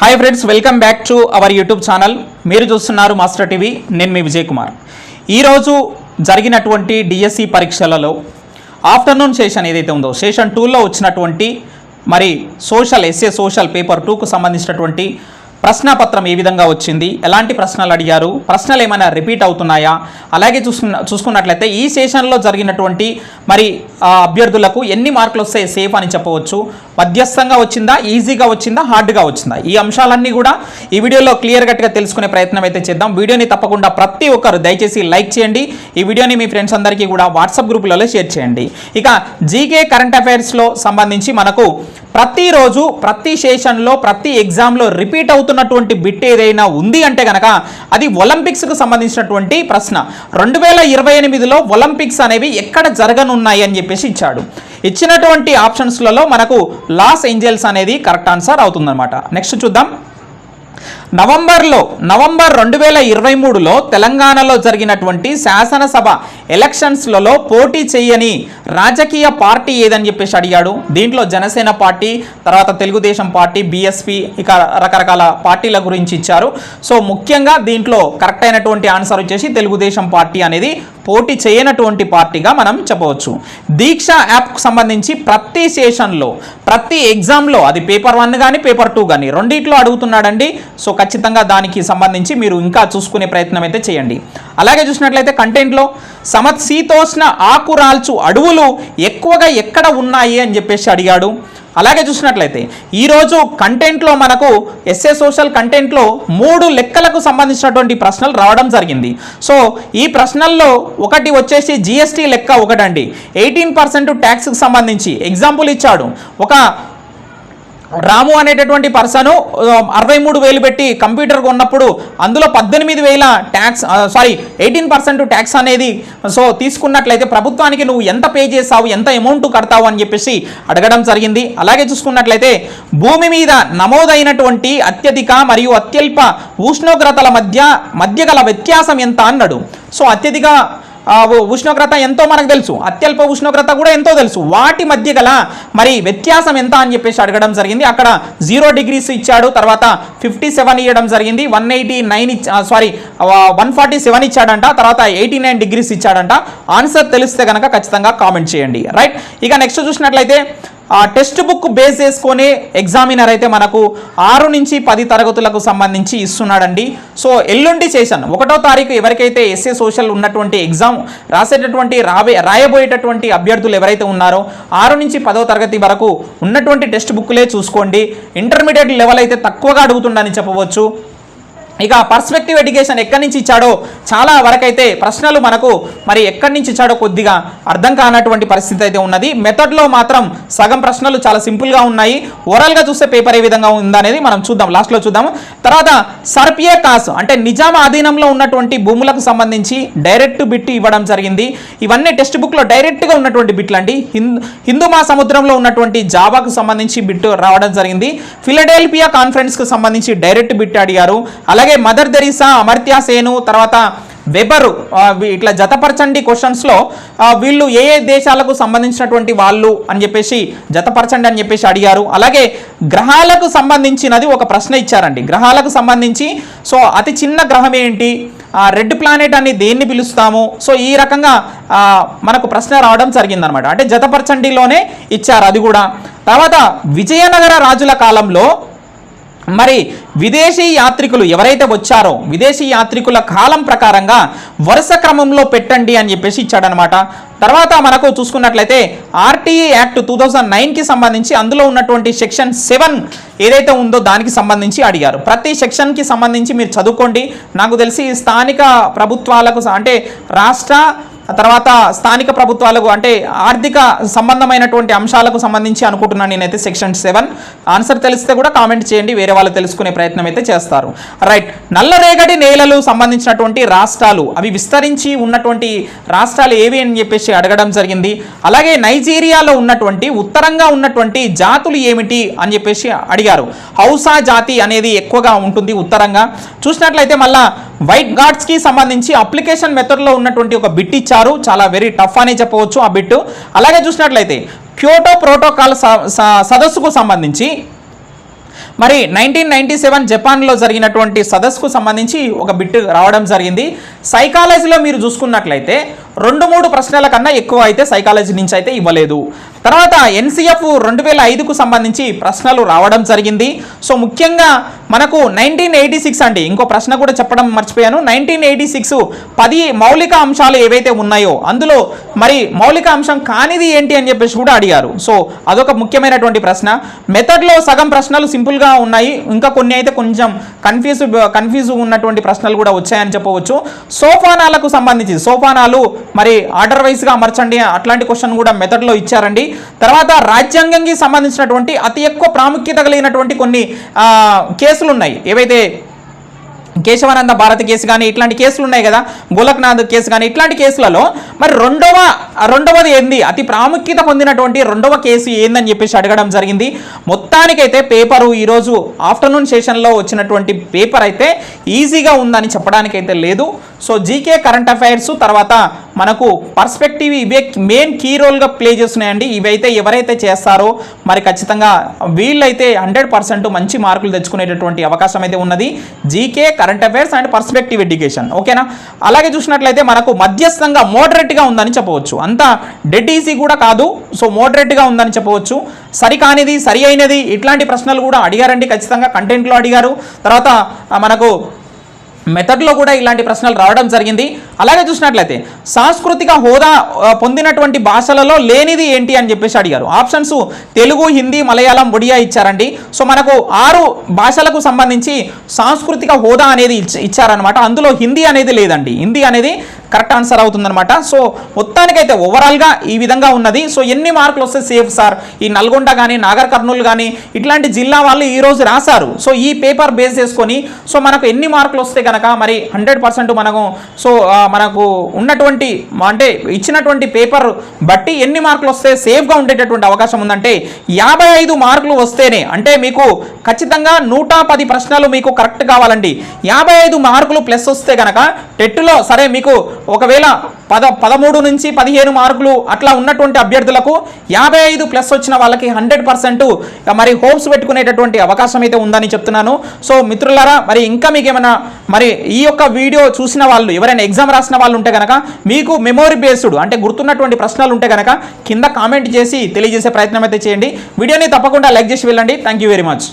Hi friends welcome back to our YouTube channel మీరు చూస్తున్నారు master TV నేను మీ విజయ్ కుమార్ ఈరోజు జరిగినటువంటి డిఎస్సి పరీక్షలలో ఆఫ్టర్నూన్ సెషన్ ఏదైతే ఉందో సెషన్ టూలో వచ్చినటువంటి మరి సోషల్ ఎస్ఏ సోషల్ పేపర్ టూకు సంబంధించినటువంటి ప్రశ్నపత్రం ఏ విధంగా వచ్చింది ఎలాంటి ప్రశ్నలు అడిగారు ప్రశ్నలు ఏమైనా రిపీట్ అవుతున్నాయా? అలాగే చూసుకున్న చూసుకున్నట్లయితే ఈ సెషన్లో జరిగినటువంటి మరి అభ్యర్థులకు ఎన్ని మార్కులు వస్తాయి సేఫ్ అని చెప్పవచ్చు. మధ్యస్థంగా వచ్చిందా ఈజీగా వచ్చిందా హార్డ్గా వచ్చిందా? ఈ అంశాలన్నీ కూడా ఈ వీడియోలో క్లియర్ కట్గా తెలుసుకునే ప్రయత్నం అయితే చేద్దాం. వీడియోని తప్పకుండా ప్రతి ఒక్కరు దయచేసి లైక్ చేయండి. ఈ వీడియోని మీ ఫ్రెండ్స్ అందరికీ కూడా వాట్సాప్ గ్రూపులలో షేర్ చేయండి. ఇక జీకే కరెంట్ అఫైర్స్లో సంబంధించి మనకు ప్రతిరోజు ప్రతి సెషన్లో ప్రతి ఎగ్జామ్లో రిపీట్ అవుతున్నటువంటి బిట్ ఏదైనా ఉంది అంటే కనుక అది ఒలింపిక్స్కు సంబంధించినటువంటి ప్రశ్న. రెండు వేల ఇరవై ఎనిమిదిలో ఒలింపిక్స్ అనేవి ఎక్కడ జరగనున్నాయి అని చెప్పేసి ఇచ్చాడు. ఇచ్చినటువంటి ఆప్షన్స్లలో మనకు లాస్ ఏంజల్స్ అనేది కరెక్ట్ ఆన్సర్ అవుతుందన్నమాట. నెక్స్ట్ చూద్దాం. నవంబర్లో నవంబర్ రెండు వేల ఇరవై మూడులో తెలంగాణలో జరిగినటువంటి శాసనసభ ఎలక్షన్స్లలో పోటీ చేయని రాజకీయ పార్టీ ఏదని చెప్పేసి అడిగాడు. దీంట్లో జనసేన పార్టీ తర్వాత తెలుగుదేశం పార్టీ బీఎస్పీ ఇక రకరకాల పార్టీల గురించి ఇచ్చారు. సో ముఖ్యంగా దీంట్లో కరెక్ట్ అయినటువంటి ఆన్సర్ వచ్చేసి తెలుగుదేశం పార్టీ అనేది పోటీ చేయనటువంటి పార్టీగా మనం చెప్పవచ్చు. దీక్ష యాప్కు సంబంధించి ప్రతి సెషన్లో ప్రతి ఎగ్జామ్లో అది పేపర్ వన్ కానీ పేపర్ టూ కానీ రెండిట్లో అడుగుతున్నాడండి. సో ఖచ్చితంగా దానికి సంబంధించి మీరు ఇంకా చూసుకునే ప్రయత్నం అయితే చేయండి. అలాగే చూసినట్లయితే కంటెంట్లో సమశీతోష్ణ ఆకురాల్చు అడవులు ఎక్కువగా ఎక్కడ ఉన్నాయి అని చెప్పేసి అడిగాడు. అలాగే చూసినట్లయితే ఈరోజు కంటెంట్లో మనకు ఎస్ఏ సోషల్ కంటెంట్లో మూడు లెక్కలకు సంబంధించినటువంటి ప్రశ్నలు రావడం జరిగింది. సో ఈ ప్రశ్నల్లో ఒకటి వచ్చేసి జిఎస్టీ లెక్క ఒకటండి. ఎయిటీన్ పర్సెంట్ ట్యాక్స్కి సంబంధించి ఎగ్జాంపుల్ ఇచ్చాడు. ఒక రాము అనేటటువంటి పర్సన్ అరవై మూడు వేలు పెట్టి కంప్యూటర్ కొన్నప్పుడు అందులో పద్దెనిమిది వేల tax sorry eighteen percent tax అనేది సో తీసుకున్నట్లయితే ప్రభుత్వానికి నువ్వు ఎంత పే చేస్తావు ఎంత అమౌంట్ కడతావు అని చెప్పేసి అడగడం జరిగింది. అలాగే చూసుకున్నట్లయితే భూమి మీద నమోదైనటువంటి అత్యధిక మరియు అత్యల్ప ఉష్ణోగ్రతల మధ్య మధ్య గల వ్యత్యాసం ఎంత అన్నాడు. సో అత్యధిక ఉష్ణోగ్రత ఎంతో మనకు తెలుసు. అత్యల్ప ఉష్ణోగ్రత కూడా ఎంతో తెలుసు. వాటి మధ్య గల మరి వ్యత్యాసం ఎంత అని చెప్పేసి అడగడం జరిగింది. అక్కడ జీరో డిగ్రీస్ ఇచ్చాడు. తర్వాత ఫిఫ్టీ సెవెన్ ఇవ్వడం జరిగింది. One eighty nine sorry one forty seven ఇచ్చాడంట. తర్వాత ఎయిటీ నైన్ డిగ్రీస్ ఇచ్చాడంట. ఆన్సర్ తెలిస్తే కనుక ఖచ్చితంగా కామెంట్ చేయండి. రైట్? ఇక నెక్స్ట్ చూసినట్లయితే టెక్స్ట్ బుక్ బేస్ చేసుకొని ఎగ్జామినర్ అయితే మనకు ఆరు నుంచి పది తరగతులకు సంబంధించి ఇస్తున్నాడండి. సో ఎల్లుండి చేశాను. ఒకటో తారీఖు ఎవరికైతే ఎస్ఏ సోషల్ ఉన్నటువంటి ఎగ్జామ్ రాసేటటువంటి రాబే రాయబోయేటటువంటి అభ్యర్థులు ఎవరైతే ఉన్నారో ఆరు నుంచి పదో తరగతి వరకు ఉన్నటువంటి టెక్స్ట్ బుక్లే చూసుకోండి. ఇంటర్మీడియట్ లెవెల్ అయితే తక్కువగా అడుగుతుండని చెప్పవచ్చు. ఇక పర్స్పెక్టివ్ ఎడ్యుకేషన్ ఎక్కడి నుంచి ఇచ్చాడో చాలా వరకైతే ప్రశ్నలు మనకు మరి ఎక్కడి నుంచి ఇచ్చాడో కొద్దిగా అర్థం కానటువంటి పరిస్థితి అయితే ఉన్నది. మెథడ్లో మాత్రం సగం ప్రశ్నలు చాలా సింపుల్గా ఉన్నాయి. ఓవరాల్గా చూస్తే పేపర్ ఏ విధంగా ఉందనేది మనం చూద్దాం లాస్ట్లో చూద్దాం తర్వాత సర్పియే కాస్ అంటే నిజాం ఆధీనంలో ఉన్నటువంటి భూములకు సంబంధించి డైరెక్ట్ బిట్ ఇవ్వడం జరిగింది. ఇవన్నీ టెక్స్ట్ బుక్లో డైరెక్ట్గా ఉన్నటువంటి బిట్లు అండి హిందూ మహాసముద్రంలో ఉన్నటువంటి జావాకు సంబంధించి బిట్ రావడం జరిగింది. ఫిలడెల్ఫియా కాన్ఫరెన్స్కు సంబంధించి డైరెక్ట్ బిట్ అడిగారు. అలాగే మదర్ తెరీసా అమర్త్యా సేను తర్వాత వెబరు ఇట్లా జతపరచండి క్వశ్చన్స్లో వీళ్ళు ఏ ఏ దేశాలకు సంబంధించినటువంటి వాళ్ళు అని చెప్పేసి జతపరచండి అని చెప్పేసి అడిగారు. అలాగే గ్రహాలకు సంబంధించినది ఒక ప్రశ్న ఇచ్చారండి. గ్రహాలకు సంబంధించి సో అతి చిన్న గ్రహం ఏంటి? రెడ్ ప్లానెట్ అని దేన్ని పిలుస్తాము? సో ఈ రకంగా మనకు ప్రశ్న రావడం జరిగిందనమాట అంటే జతపరచండిలోనే ఇచ్చారు అది కూడా. తర్వాత విజయనగర రాజుల కాలంలో మరి విదేశీ యాత్రికులు ఎవరైతే వచ్చారో విదేశీ యాత్రికుల కాలం ప్రకారంగా వరుస క్రమంలో పెట్టండి అని చెప్పేసి ఇచ్చాడనమాట తర్వాత మనకు చూసుకున్నట్లయితే ఆర్టీఏ యాక్ట్ టూ థౌజండ్ నైన్కి సంబంధించి అందులో ఉన్నటువంటి సెక్షన్ సెవెన్ ఏదైతే ఉందో దానికి సంబంధించి అడిగారు. ప్రతి సెక్షన్కి సంబంధించి మీరు చదువుకోండి. నాకు తెలిసి స్థానిక ప్రభుత్వాలకు అంటే రాష్ట్ర తర్వాత స్థానిక ప్రభుత్వాలకు అంటే ఆర్థిక సంబంధమైనటువంటి అంశాలకు సంబంధించి అనుకుంటున్నాను నేనైతే సెక్షన్ సెవెన్. ఆన్సర్ తెలిస్తే కూడా కామెంట్ చేయండి వేరే వాళ్ళు తెలుసుకునే ప్రయత్నం అయితే చేస్తారు. రైట్ నల్లరేగడి నేలలు సంబంధించినటువంటి రాష్ట్రాలు అవి విస్తరించి ఉన్నటువంటి రాష్ట్రాలు ఏవి అని చెప్పేసి అడగడం జరిగింది. అలాగే నైజీరియాలో ఉన్నటువంటి ఉత్తరంగా ఉన్నటువంటి జాతులు ఏమిటి అని చెప్పేసి అడిగారు. హౌసా జాతి అనేది ఎక్కువగా ఉంటుంది ఉత్తరంగా. చూసినట్లయితే మళ్ళా వైట్ గార్డ్స్కి సంబంధించి అప్లికేషన్ మెథడ్లో ఉన్నటువంటి ఒక బిట్ ఇచ్చారు. చాలా వెరీ టఫ్ అని చెప్పవచ్చు ఆ బిట్. అలాగే చూసినట్లయితే క్యోటో ప్రోటోకాల్ స- సదస్సుకు సంబంధించి మరి నైన్టీన్ నైన్టీ సెవెన్ జపాన్లో జరిగినటువంటి సదస్సుకు సంబంధించి ఒక బిట్ రావడం జరిగింది. సైకాలజీలో మీరు చూసుకున్నట్లయితే రెండు మూడు ప్రశ్నల కన్నా ఎక్కువ అయితే సైకాలజీ నుంచి అయితే ఇవ్వలేదు. తర్వాత ఎన్సీఎఫ్ రెండు వేల ఐదుకు సంబంధించి ప్రశ్నలు రావడం జరిగింది. సో ముఖ్యంగా మనకు నైన్టీన్ ఎయిటీ సిక్స్ అండి ఇంకో ప్రశ్న కూడా చెప్పడం మర్చిపోయాను. నైన్టీన్ ఎయిటీ సిక్స్ పది మౌలిక అంశాలు ఏవైతే ఉన్నాయో అందులో మరి మౌలిక అంశం కానిది ఏంటి అని చెప్పేసి కూడా అడిగారు. సో అదొక ముఖ్యమైనటువంటి ప్రశ్న. మెథడ్లో సగం ప్రశ్నలు సింపుల్గా ఉన్నాయి. ఇంకా కొన్ని అయితే కొంచెం కన్ఫ్యూజ్ కన్ఫ్యూజ్ ఉన్నటువంటి ప్రశ్నలు కూడా వచ్చాయని చెప్పవచ్చు. సోఫానాలకు సంబంధించి సోఫానాలు మరి ఆర్డర్ వైజ్గా అమర్చండి. అట్లాంటి క్వశ్చన్ కూడా మెథడ్లో ఇచ్చారండి. తర్వాత రాజ్యాంగంకి సంబంధించినటువంటి అతి ఎక్కువ ప్రాముఖ్యత కలిగినటువంటి కొన్ని కేసులు ఉన్నాయి. ఏవైతే కేశవానంద భారతి కేసు కానీ ఇట్లాంటి కేసులు ఉన్నాయి కదా గోలక్నాథ్ కేసు కానీ ఇట్లాంటి కేసులలో మరి రెండవ రెండవది ఏంది? అతి ప్రాముఖ్యత పొందినటువంటి రెండవ కేసు ఏందని చెప్పేసి అడగడం జరిగింది. మొత్తానికైతే పేపరు ఈరోజు ఆఫ్టర్నూన్ సెషన్లో వచ్చినటువంటి పేపర్ అయితే ఈజీగా ఉందని చెప్పడానికైతే లేదు. సో జీకే కరెంట్ అఫైర్స్ తర్వాత మనకు పర్స్పెక్టివ్ ఇవే మెయిన్ కీ రోల్గా ప్లే చేస్తున్నాయండి. ఇవైతే ఎవరైతే చేస్తారో మరి ఖచ్చితంగా వీళ్ళైతే హండ్రెడ్ పర్సెంట్ మంచి మార్కులు తెచ్చుకునేటటువంటి అవకాశం అయితే ఉన్నది. GK current affairs and perspective education ఓకేనా అలాగే చూసినట్లయితే మనకు మధ్యస్థంగా మోడరేట్గా ఉందని చెప్పవచ్చు. అంత డెడ్ ఈజీ కూడా కాదు. సో మోడరేట్గా ఉందని చెప్పవచ్చు. సరికానిది సరి అయినది ఇట్లాంటి ప్రశ్నలు కూడా అడిగారండి. ఖచ్చితంగా కంటెంట్లో అడిగారు. తర్వాత మనకు మెథడ్లో కూడా ఇలాంటి ప్రశ్నలు రావడం జరిగింది. అలాగే చూసినట్లయితే సాంస్కృతిక హోదా పొందినటువంటి భాషలలో లేనిది ఏంటి అని చెప్పేసి అడిగారు. ఆప్షన్స్ తెలుగు హిందీ మలయాళం ఒడియా ఇచ్చారండి. సో మనకు ఆరు భాషలకు సంబంధించి సాంస్కృతిక హోదా అనేది ఇచ్చారనమాట అందులో హిందీ అనేది లేదండి. హిందీ అనేది కరెక్ట్ ఆన్సర్ అవుతుందన్నమాట. సో మొత్తానికైతే ఓవరాల్గా ఈ విధంగా ఉన్నది. సో ఎన్ని మార్కులు వస్తే సేఫ్ సార్ ఈ నల్గొండ కానీ నాగర్ కర్నూలు కానీ ఇట్లాంటి జిల్లా వాళ్ళు ఈరోజు రాశారు. సో ఈ పేపర్ బేస్ చేసుకొని సో మనకు ఎన్ని మార్కులు వస్తే కనుక మరి హండ్రెడ్ పర్సెంట్ మనకు సో మనకు ఉన్నటువంటి అంటే ఇచ్చినటువంటి పేపర్ బట్టి ఎన్ని మార్కులు వస్తే సేఫ్గా ఉండేటటువంటి అవకాశం ఉందంటే యాభై ఐదు మార్కులు వస్తేనే అంటే మీకు ఖచ్చితంగా నూట పది ప్రశ్నలు మీకు కరెక్ట్ కావాలండి. యాభై ఐదు మార్కులు ప్లస్ వస్తే కనుక టెట్లో సరే మీకు ఒకవేళ పద పదమూడు నుంచి పదిహేను మార్కులు అట్లా ఉన్నటువంటి అభ్యర్థులకు యాభై ఐదు ప్లస్ వచ్చిన వాళ్ళకి హండ్రెడ్ పర్సెంట్ మరి హోప్స్ పెట్టుకునేటటువంటి అవకాశం అయితే ఉందని చెప్తున్నాను. సో మిత్రులారా మరి ఇంకా మీకు ఏమైనా మరి ఈ యొక్క వీడియో చూసిన వాళ్ళు ఎవరైనా ఎగ్జామ్ రాసిన వాళ్ళు ఉంటే కనుక మీకు మెమోరీ బేస్డ్ అంటే గుర్తున్నటువంటి ప్రశ్నలు ఉంటే కనుక కింద కామెంట్ చేసి తెలియజేసే ప్రయత్నం అయితే చేయండి. వీడియోని తప్పకుండా లైక్ చేసి వెళ్ళండి. Thank you very much